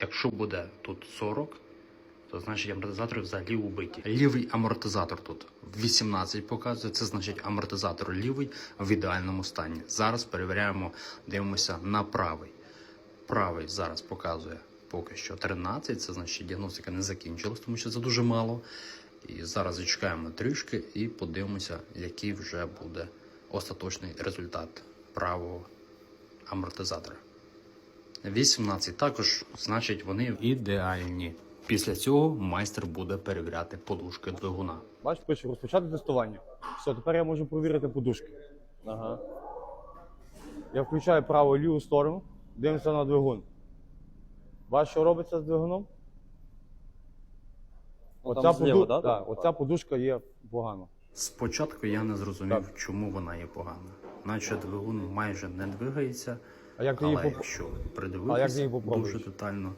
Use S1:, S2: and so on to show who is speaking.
S1: Якщо буде тут 40, то значить амортизатори взагалі убиті. Лівий амортизатор тут 18 показує. Це значить амортизатор лівий в ідеальному стані. Зараз перевіряємо, дивимося на правий. Правий зараз показує поки що 13. Це значить діагностика не закінчилась, тому що це дуже мало. І зараз зачекаємо трішки і подивимося, який вже буде остаточний результат правого амортизатора. 18 також, значить, вони ідеальні. Після цього майстер буде перевіряти подушки двигуна.
S2: Бачиш, пише розпочати тестування. Все, тепер я можу провірити подушки.
S3: Ага.
S2: Я включаю праву і ліву сторону, дивимося на двигун. Бачиш, що робиться з двигуном?
S3: Ну, там зліва, да,
S2: да, оця подушка є погана.
S1: Спочатку я не зрозумів, чому вона є погана. Наче двигун майже не двигається,
S2: А як ти її
S1: але
S2: поп...
S1: якщо
S2: як
S1: придивитися
S2: її попробуєш?
S1: дуже детально,